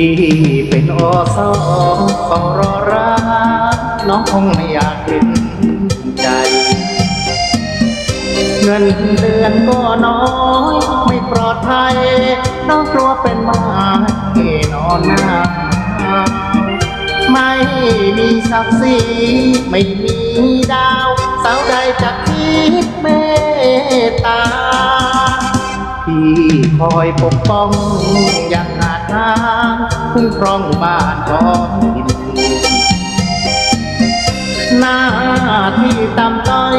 ี่เป็นอสอต้องรอรักน้องคงไม่อยากเห็นใจ เงินเดือนก็น้อย ไม่ปลอดภัยน้องกลัวเป็นมาที่นอนหน้าไม่มีศักดิ์ศรีไม่มีดาว สาวใดจะคิดเมตตาพี่คอยปกป้องอย่าง ทางคุ้มครองบ้านของดินหน้าที่ตำต้อย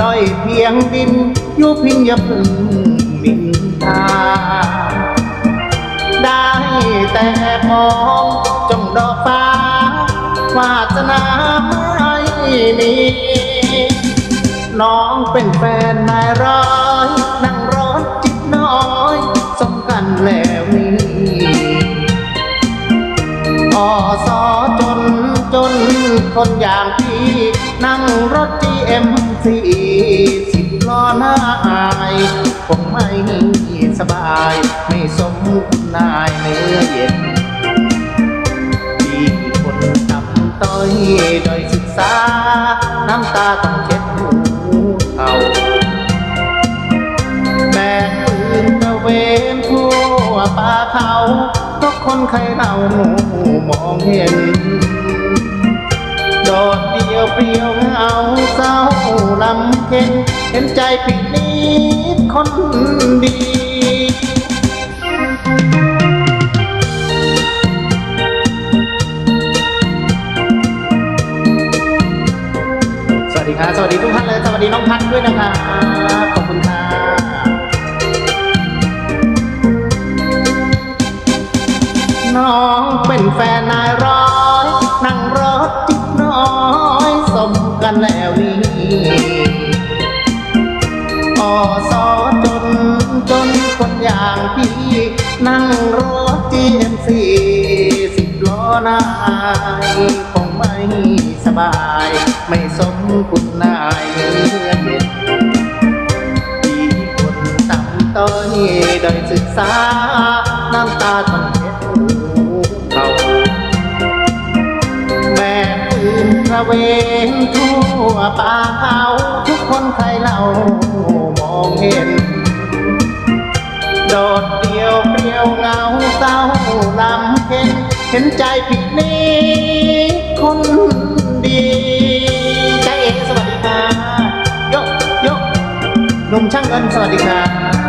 ด้อยเพียงดินยุพินยพึ่งมินทาได้แต่มองจงดอกฟ้าวาสนาไม่มีน้องเป็นแฟนนายร้อยนั่งร้อนจิตน้อยสมกันแล้วนี้ คนอย่างพี่ นั่งรถ GMC สิบล้อหน้าอายคงไม่สบาย ไม่สมคุณนายเนื้อเย็นที่คนทำต้อยด้อยศึกษา น้ำตาต้องเช็ดหูเขาแบกปืนตะเวนทั่วป่าเขา ก็คนใครเราหมองเห็น เปลี่ยวเหงาเศร้าลำเค็นเห็นใจผิดนิดคนดีสวัสดีครับสวัสดีทุกท่านเลย สวัสดีน้องพัดด้วยนะครับขอบคุณครับน้องเป็นแฟนนายร้อ นั่งรถ GMC สิบล้อนายคงไม่สบาย ไม่สมคุณนายเนื้อเย็นที่คนต่ำต้อยด้อยศึกษา น้ำตาต้องเช็ดหูเขาแบกปืนระเวนทั่วป่าเขาทุกคนใครเล่ามองเห็น โดด วเปลี่ยวเหงาเศร้าลำเค็นเห็นใจผิดนี้คนดีใจเองสวัสดีค่ะยกยกหนุ่มช่างเงินสวัสดีค่ะ